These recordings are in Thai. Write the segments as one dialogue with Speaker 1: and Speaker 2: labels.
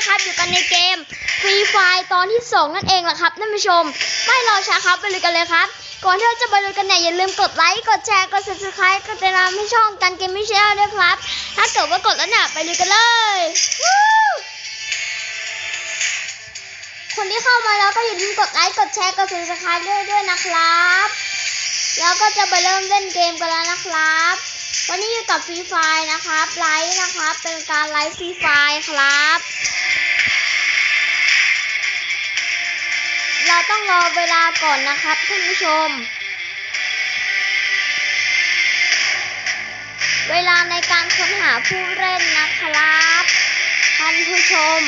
Speaker 1: นะครับ อยู่กันในเกมฟรีไฟตอนที่สองนั่นเองแหละครับท่านผู้ชม ไม่รอช้าครับไปเลยกันเลยครับ ก่อนที่เราจะไปดูกันเนี่ยอย่าลืมกดไลค์กดแชร์กด subscribe กดติดตามให้ช่องกันเกมม่เชื่อด้วยครับ ถ้าเกิดว่ากดแล้วเนี่ยไปเลยกันเลยคนที่เข้ามาแล้วก็อย่าลืมกดไลค์กดแชร์กด subscribe ด้วยด้วยนะครับ แล้วก็จะไปเริ่มเล่นเกมกันแล้วนะครับวันนี้อยู่กับฟรีไฟนะครับไลฟ์นะครับ เป็นการไลฟ์ฟรีไฟครับ ต้องรอเวลาก่อนนะครับท่านผู้ชม เวลาในการค้นหาผู้เล่นนะครับท่านผู้ชม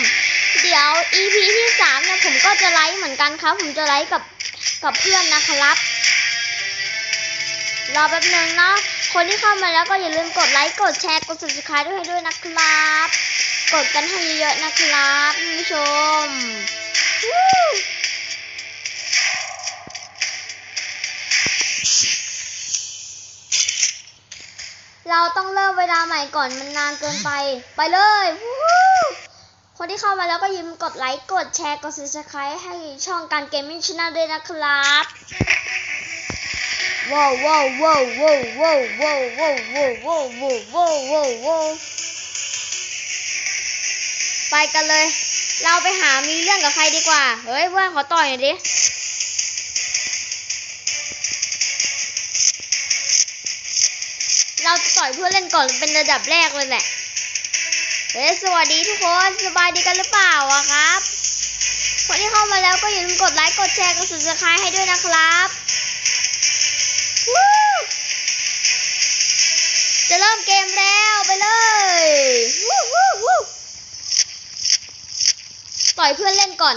Speaker 1: เดี๋ยว EP ที่สามเนี่ยผมก็จะไลฟ์เหมือนกันครับ ผมจะไลฟ์กับกับเพื่อนนะครับ รอแป๊บหนึงเนาะคนที่เข้ามาแล้วก็อย่าลืมกดไลค์กดแชร์กด subscribe ด้วยให้ด้วยนะครับ กดกันให้เยอะๆนะครับท่านผู้ชม เราต้องเริ่มเวลาใหม่ก่อนมันนานเกินไป ไปเลยวู้คนที่เข้ามาแล้วก็อย่าลืมกดไลค์ กดแชร์ กด subscribe ให้ช่องการเกมมิ่งช n แนลด้วยนะครับว้าวว้าวว้าวว้าวว้าวว้าวว้าวว้าวว้าวว้าวว้าวว้าวว้าวไปกันเลย เราไปหามีเรื่องกับใครดีกว่า เฮ้ยเพื่อนขอต่อยหน่อยดิ เราจะต่อยเพื่อนเล่นก่อนเป็นระดับแรกเลยแหละเฮ้ยสวัสดีทุกคนสบายดีกันหรือเปล่าอะครับ คนที่เข้ามาแล้วก็อย่าลืมกดไลค์กดแชร์กด subscribe ให้ด้วยนะครับจะเริ่มเกมแล้วไปเลยต่อยเพื่อนเล่นก่อน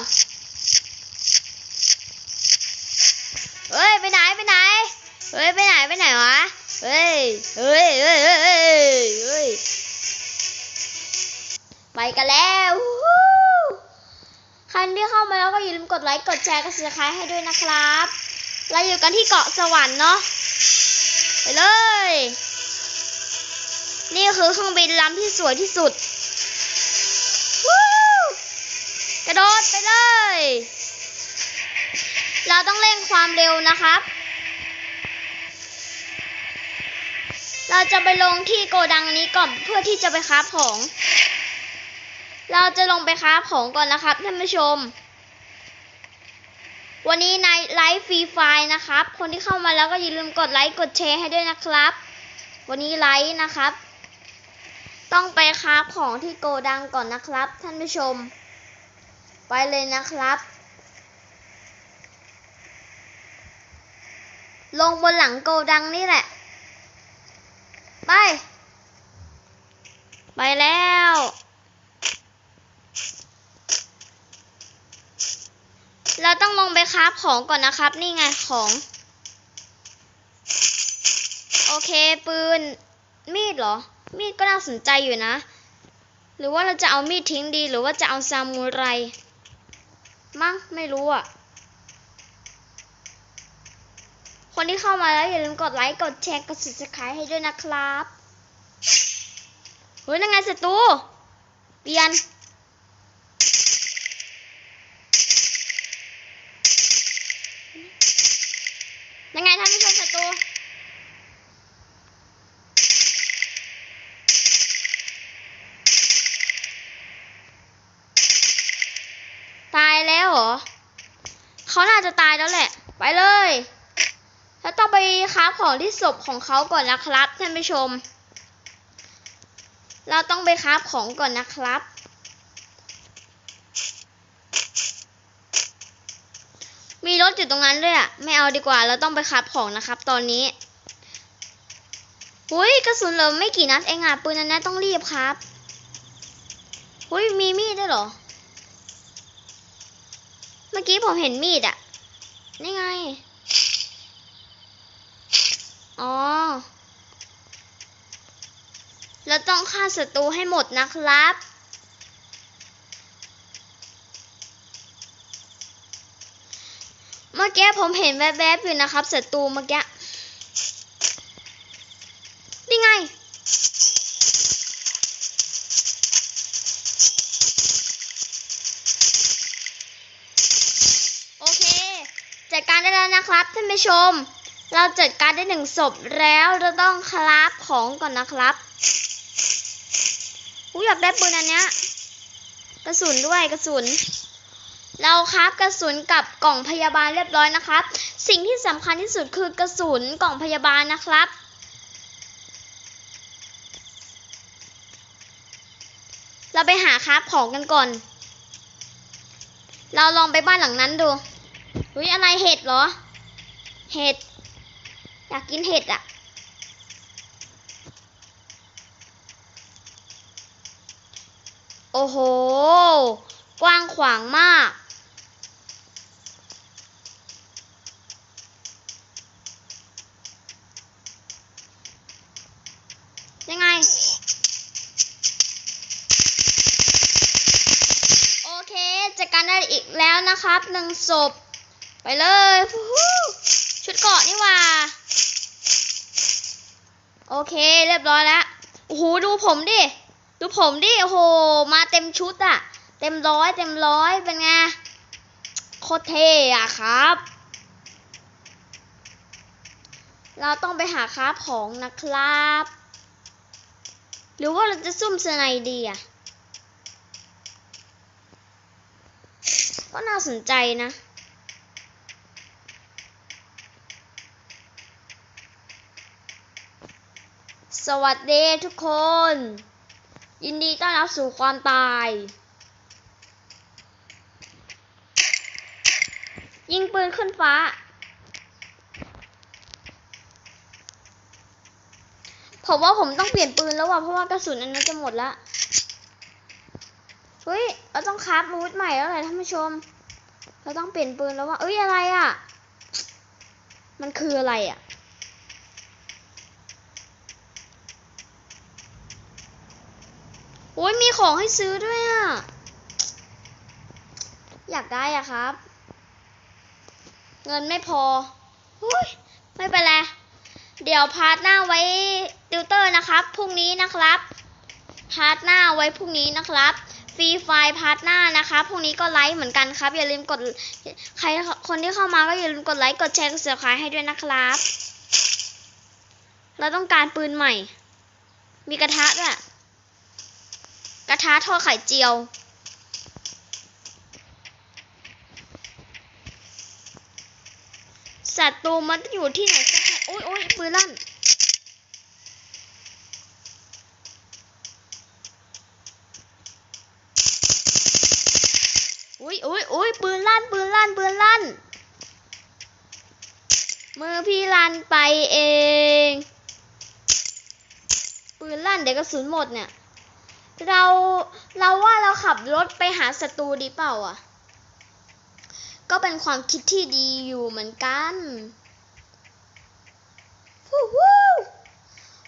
Speaker 1: เฮ้ยไปไหนไปไหนเฮ้ยไปไหนไปไหนวะ เฮ้ยเฮ้ย เฮ้ย เฮ้ย เฮ้ย ไปกันแล้ววู้ใครที่เข้ามาแล้วก็อย่าลืมกดไลค์ กดแชร์ กด subscribe ให้ด้วยนะครับ เราอยู่กันที่เกาะสวรรค์เนาะ ไปเลย นี่คือเครื่องบินลำที่สวยที่สุดวู้กระโดดไปเลย เราต้องเร่งความเร็วนะครับ เราจะไปลงที่โกดังนี้ก่อนเพื่อที่จะไปค้าของ เราจะลงไปค้าของก่อนนะครับท่านผู้ชม วันนี้ในไลฟ์ฟรีไฟนะครับ คนที่เข้ามาแล้วก็อย่าลืมกดไลค์กดแชร์ให้ด้วยนะครับ วันนี้ไลฟ์นะครับ ต้องไปคราของที่โกดังก่อนนะครับ ท่านผู้ชม ไปเลยนะครับลงบนหลังโกดังนี่แหละ ไป ไปแล้ว เราต้องลงไปคราฟของก่อนนะครับ นี่ไงของ โอเคปืน มีดเหรอ มีดก็น่าสนใจอยู่นะ หรือว่าเราจะเอามีดทิ้งดี หรือว่าจะเอาซามูไร มั้งไม่รู้อะ คนที่เข้ามาแล้วอย่าลืมกดไลค์ กดแชร์ กด subscribe ให้ด้วยนะครับเฮ้ยนั่นไงศัตรูเปลี่ยนยังไงท่านผู้ชมศัตรูตายแล้วเหรอ เขาน่าจะตายแล้วแหละ ไปเลย ต้องไปค้าของที่ศพของเขาก่อนนะครับท่านผู้ชม เราต้องไปค้าของก่อนนะครับ มีรถอยู่ตรงนั้นด้วยอะไม่เอาดีกว่า เราต้องไปคับของนะครับ ตอนนี้หุยกระสุนเหลือไม่กี่นัดเองอะปืนนั้นนะต้องรีบครับหุยมีมีดด้วยเหรอ เมื่อกี้ผมเห็นมีดอะนี่ไง อ๋อ แล้วต้องฆ่าศัตรูให้หมดนะครับ เมื่อกี้ผมเห็นแวบๆอยู่นะครับศัตรูเมื่อกี้นี่ไงโอเคจัดการได้แล้วนะครับท่านผู้ชม เราจัดการได้หนึ่งศพแล้วเราต้องคราฟของก่อนนะครับอู้อยากได้ปืนอันเนี้ยกระสุนด้วยกระสุน เราคราฟกระสุนกับกล่องพยาบาลเรียบร้อยนะครับ สิ่งที่สำคัญที่สุดคือกระสุนกล่องพยาบาลนะครับเราไปหาคราฟของกันก่อน เราลองไปบ้านหลังนั้นดู อุ้ยอะไรเห็ดเหรอ เห็ด อยากกินเห็ดอะ โอ้โห กว้างขวางมาก ยังไง โอเคจัดการได้อีกแล้วนะครับหนึ่งศพไปเลย ชุดเกาะนี่ว่า โอเค เรียบร้อยแล้วโอ้โหดูผมดิ ดูผมดิ โอ้โห มาเต็มชุดอะเต็มร้อยเต็มร้อยเป็นไง โคตรเท่อะครับ เราต้องไปหาคราฟของนะครับ หรือว่าเราจะซุ่มสไนดีอะก็น่าสนใจนะ สวัสดีทุกคน ยินดีต้อนรับสู่ความตาย ยิงปืนขึ้นฟ้า ผมว่าผมต้องเปลี่ยนปืนแล้วว่ะเพราะว่ากระสุนอันนั้นจะหมดละเฮ้ยเราต้องคราฟอาวุธใหม่แล้วเลยท่านผู้ชม เราต้องเปลี่ยนปืนแล้วว่าเอ้ยอะไรอะ มันคืออะไรอะ โอ้ยมีของให้ซื้อด้วยอะ อยากได้อะครับ เงินไม่พออุ้ยไม่เป็นไร เดี๋ยวพาร์ทหน้าไว้ติวเตอร์นะครับ พรุ่งนี้นะครับ พาร์ทหน้าไว้พรุ่งนี้นะครับฟรีไฟล์พาร์ทหน้านะคะพรุ่งนี้ก็ไลฟ์เหมือนกันครับ อย่าลืมกด ใครคนที่เข้ามาก็อย่าลืมกดไลค์ กดแชร์ กดเสือคายให้ด้วยนะครับ เราต้องการปืนใหม่ มีกระทะด้วย ระทะทอดไข่เจียว ศัตรูมันอยู่ที่ไหนสักแห่งโอ้ยโอ้ยปืนลั่น อุ้ยอุ้ยอุ้ยปืนลั่น ปืนลั่น ปืนลั่น มือพี่ลั่นไปเอง ปืนลั่นเดี๋ยวกระสุนหมดเนี่ย เราเราว่าเราขับรถไปหาศัตรูดีเปล่าอะ ก็เป็นความคิดที่ดีอยู่เหมือนกันฮู้ฮู้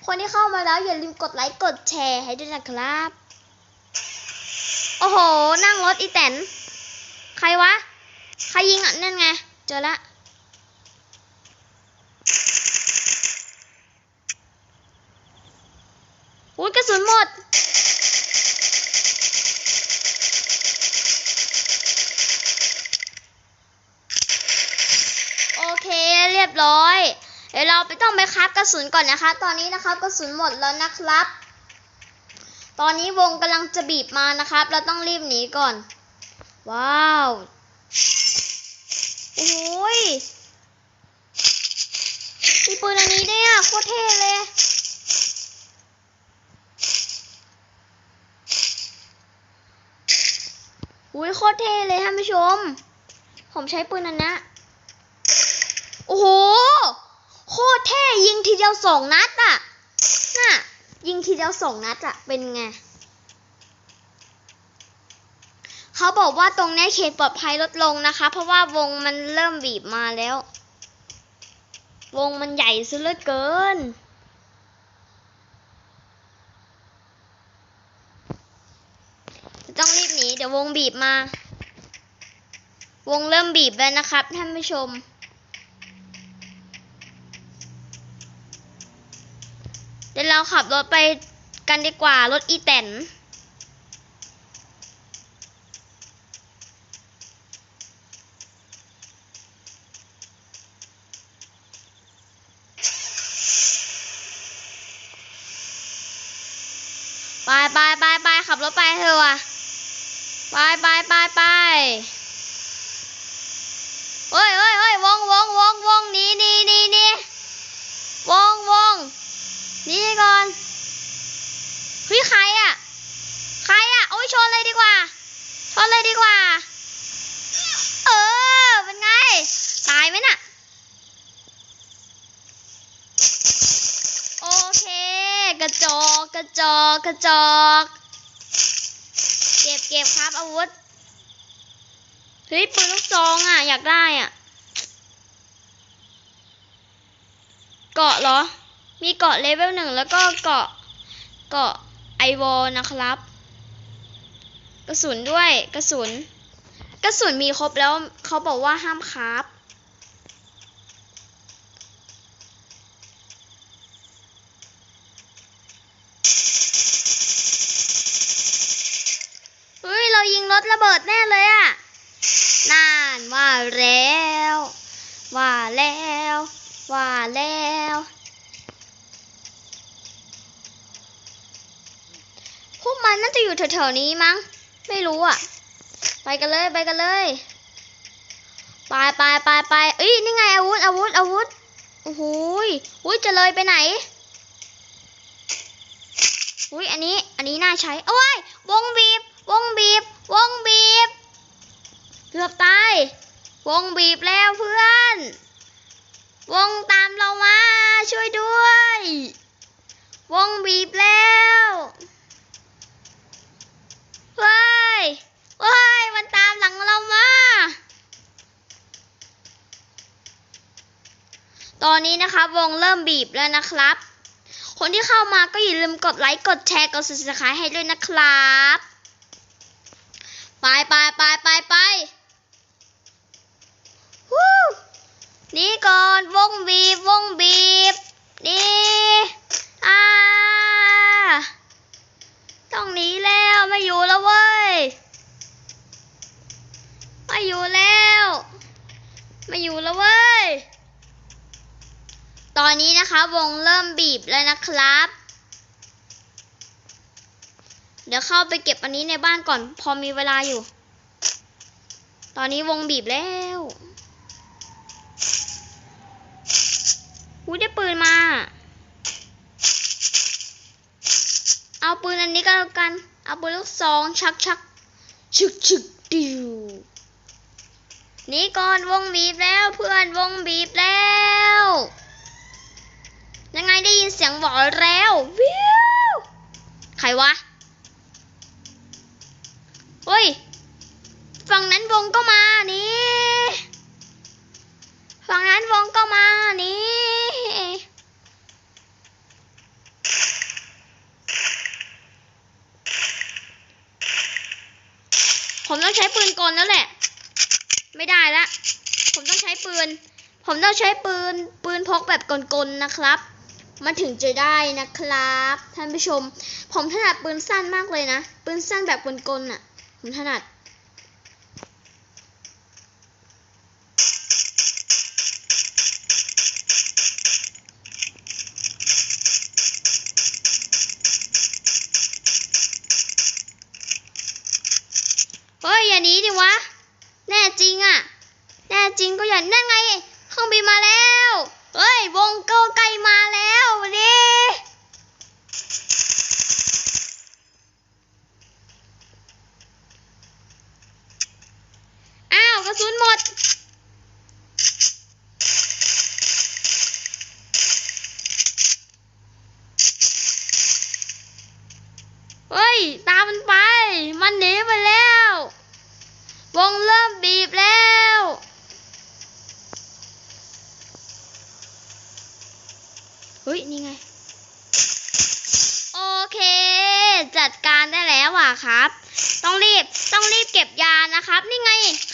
Speaker 1: คนที่เข้ามาแล้วอย่าลืมกดไลค์กดแชร์ให้ด้วยนะครับ โอ้โห นั่งรถอีแตน ใครวะ ใครยิงอะ นั่นไง เจอละ อุ้ยกระสุนหมด โอเคเรียบร้อย เดี๋ยวเราไปต้องไปคับกระ สุนก่อนนะคะ ตอนนี้นะครับกระสุนหมดแล้วนะครับ ตอนนี้วงกำลังจะบีบมานะครับ เราต้องรีบหนีก่อน ว้าวโอ้ยมีปืนอันนี้ด้วยอะโคตรเท่เลยอุ้ยโคตรเท่เลยท่านผู้ชม ผมใช้ปืนอันนี้โอ้โห โคตรเท่ยิงทีเดียวสองนัดอะน่ะยิงทีเดียวสองนัดอะเป็นไงเขาบอกว่าตรงนี้เขตปลอดภัยลดลงนะคะ เพราะว่าวงมันเริ่มบีบมาแล้ว วงมันใหญ่ซะเหลือเกิน ต้องรีบหนีเดี๋ยววงบีบมา วงเริ่มบีบแล้วนะครับท่านผู้ชม ดี๋ยวเราขับรถไปกันดีกว่ารถอีแตนไปไปไปไปขับรถไปเถอะไปไปไปไป ชนเลยดีกว่า เออ เป็นไง ตายไหมน่ะ โอเค กระจอกกระจอกกระจอก เก็บเก็บครับอาวุธ เฮ้ย ปืนลูกซองอะ อยากได้อะ เกาะเหรอ มีเกาะเลเวลหนึ่งแล้วก็เกาะเกาะไอวอลนะครับ กระสุนด้วยกระสุน กระสุนมีครบแล้วเขาบอกว่าห้ามคราฟเฮ้ย เรายิงรถระเบิดแน่เลยอะนานว่าแล้ว ว่าแล้ว ว่าแล้วพวกมันน่าจะอยู่แถวๆนี้มั้ง ไม่รู้อะ ไปกันเลยไปกันเลย ไปไปไปไปเอ้ยนี่ไงอาวุธอาวุธอาวุธโอ้โหยอุ้ยจะเลยไปไหนอุ้ยอันนี้อันนี้น่าใช้โอ้ยวงบีบ วงบีบ วงบีบ เกือบตายวงบีบแล้วเพื่อน วงตามเรามาช่วยด้วย วงบีบแล้วเว้ ยเว้ยมันตามหลังเรามา ตอนนี้นะคะวงเริ่มบีบแล้วนะครับ คนที่เข้ามาก็อย่าลืมกดไลค์ กดแชร์ กด subscribe ให้ด้วยนะครับ ไปไปไปไปไปวู้นี่ก่อนวงบีบวงบีบ นี่ อ่า ต้องหนีแล้วไม่อยู่แล้วเว้ย ไม่อยู่แล้ว ไม่อยู่แล้วเว้ย ตอนนี้นะคะวงเริ่มบีบแล้วนะครับ เดี๋ยวเข้าไปเก็บอันนี้ในบ้านก่อน พอมีเวลาอยู่ ตอนนี้วงบีบแล้วอุ้ยได้ปืนมา เอา ปืนอันนี้ก็แล้วกัน เอาปืนลูกซองชักชักชึกชึกดิวนี่ก่อนวงบีบแล้วเพื่อนวงบีบแล้ว ยังไงได้ยินเสียงบอแล้ววิวใครวะเฮ้ยฝั่งนั้นวงก็มานี่ฝั่งนั้นวงก็มานี่ ผมต้องใช้ปืนกลแล้วแหละ ไม่ได้ละ ผมต้องใช้ปืน ผมต้องใช้ปืน ปืนพกแบบกลๆนะครับ มันถึงจะได้นะครับ ท่านผู้ชม ผมถนัดปืนสั้นมากเลยนะ ปืนสั้นแบบกลๆน่ะ ผมถนัด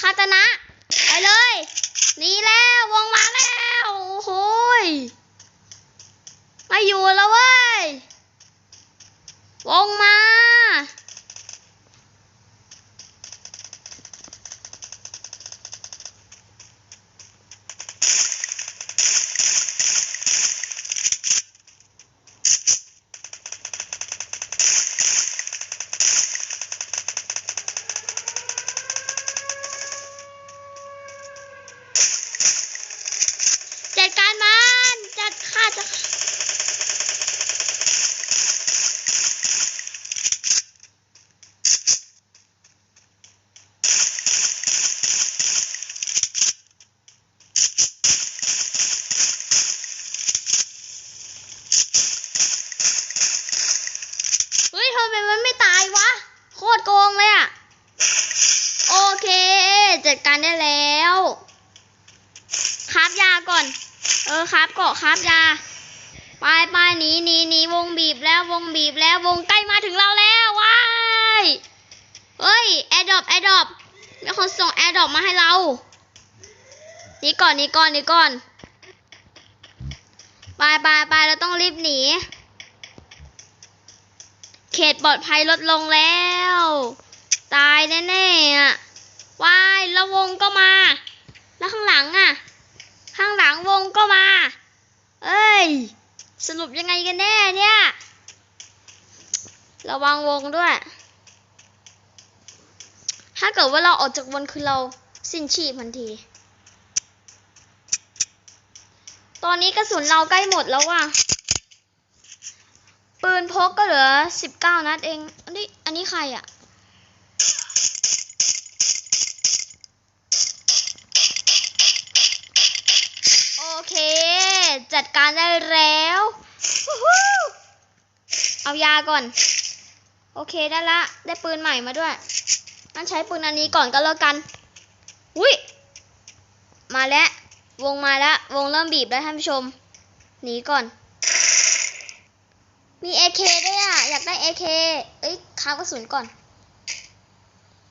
Speaker 1: คาตนะ ไปเลยหนีแล้ววงมาแล้วโอ้โหไม่อยู่แล้วเว้ยวงมา นี่ก่อนนี่ก่อนนี่ก่อนไปไปไปเราต้องรีบหนี เขตปลอดภัยลดลงแล้ว ตายแน่ๆอะวายแล้ววงก็มา แล้วข้างหลังอะ ข้างหลังวงก็มา เอ้ย สรุปยังไงกันแน่เนี่ย ระวังวงด้วย ถ้าเกิดว่าเราออกจากวงคือเราสิ้นชีพทันที ตอนนี้กระสุนเราใกล้หมดแล้วว่ะ ปืนพกก็เหลือสิบเก้านัดเอง อันนี้ อันนี้ใครอะ โอเค จัดการได้แล้วเอายาก่อน โอเคได้ละ ได้ปืนใหม่มาด้วยงั้นใช้ปืนอันนี้ก่อนก็แล้วกัน อุ้ย มาแล้ว วงมาแล้ววงเริ่มบีบแล้วท่านผู้ชมหนีก่อน มี AK ด้วยอะ อยากได้ AK เอ้ยค้ากระสุนก่อน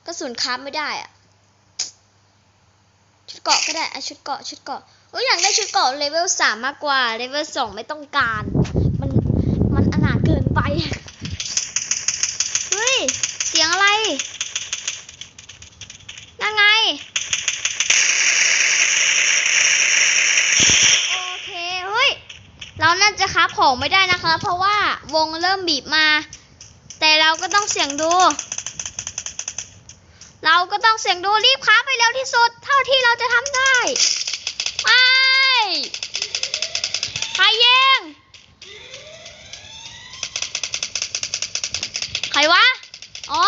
Speaker 1: กระสุนค้าไม่ได้อะ ชุดเกาะก็ได้อะชุดเกาะชุดเกาะเอ้ยอยากได้ชุดเกาะเลเวลสามมากกว่าเลเวลสองไม่ต้องการ มัน มันอนาถเกินไป เฮ้ย เสียงอะไร นั่นไง โอเค เฮ้ย เราน่าจะค้าของไม่ได้นะคะ เพราะว่าวงเริ่มบีบมา แต่เราก็ ต้องเสี่ยงดู เราก็ต้องเสี่ยงดูรีบค้าไปเร็วที่สุด เท่าที่เราจะทำได้ไปใครยิงใครวะ อ๋อ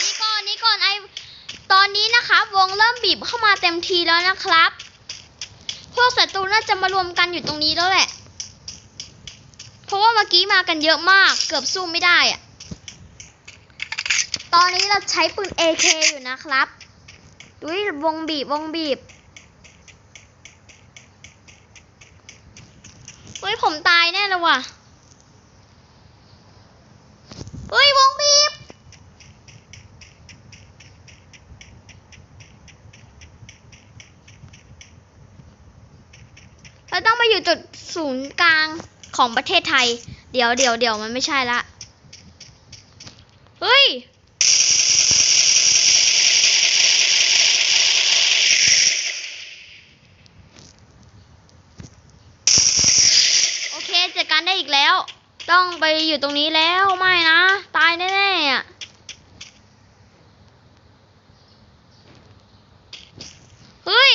Speaker 1: นี่ก่อนนี่ก่อนไอตอนนี้นะคะ วงเริ่มบีบเข้ามาเต็มทีแล้วนะครับ พวกศัตรูน่า จะมารวมกันอยู่ตรงนี้แล้วแหละ เพราะว่าเมื่อกี้มากันเยอะมาก เกือบสู้ไม่ได้อะตอนนี้เราใช้ปืน AK อยู่นะครับดุยวงบีบวงบีบเฮ้ยผมตายแน่เลยว่ะเฮ้ยวงบีบ เรา ต้องมาอยู่จุดศูนย์กลางของประเทศไทย เดี๋ยวเดี๋ยวเดี๋ยวมันไม่ใช่ละ เฮ้ย โอเคจัดการได้อีกแล้ว ต้องไปอยู่ตรงนี้แล้วไม่นะ ตายแน่ๆอะ เฮ้ย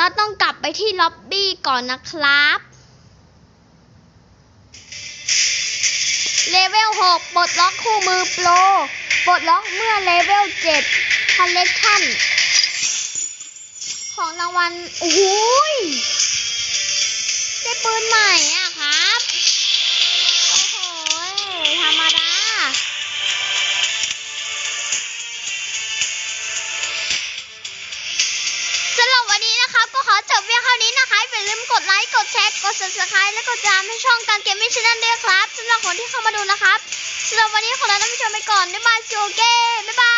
Speaker 1: เราต้องกลับไปที่ล็อบบี้ก่อนนะครับ เลเวล 6 ปลดล็อกคู่มือโปร ปลดล็อกเมื่อเลเวล 7 collection ของรางวัลโอ้ยได้ปืนใหม่อะ อย่าลืมกดไลค์กดแชร์กด subscribe และกดติดตามให้ช่องการเกมมิ่งชแนลด้วยครับสำหรับคนที่เข้ามาดูนะครับสำหรับวันนี้ขอลาท่านผู้ชมไปก่อนบ๊ายบายซิโอเก้บ๊ายบาย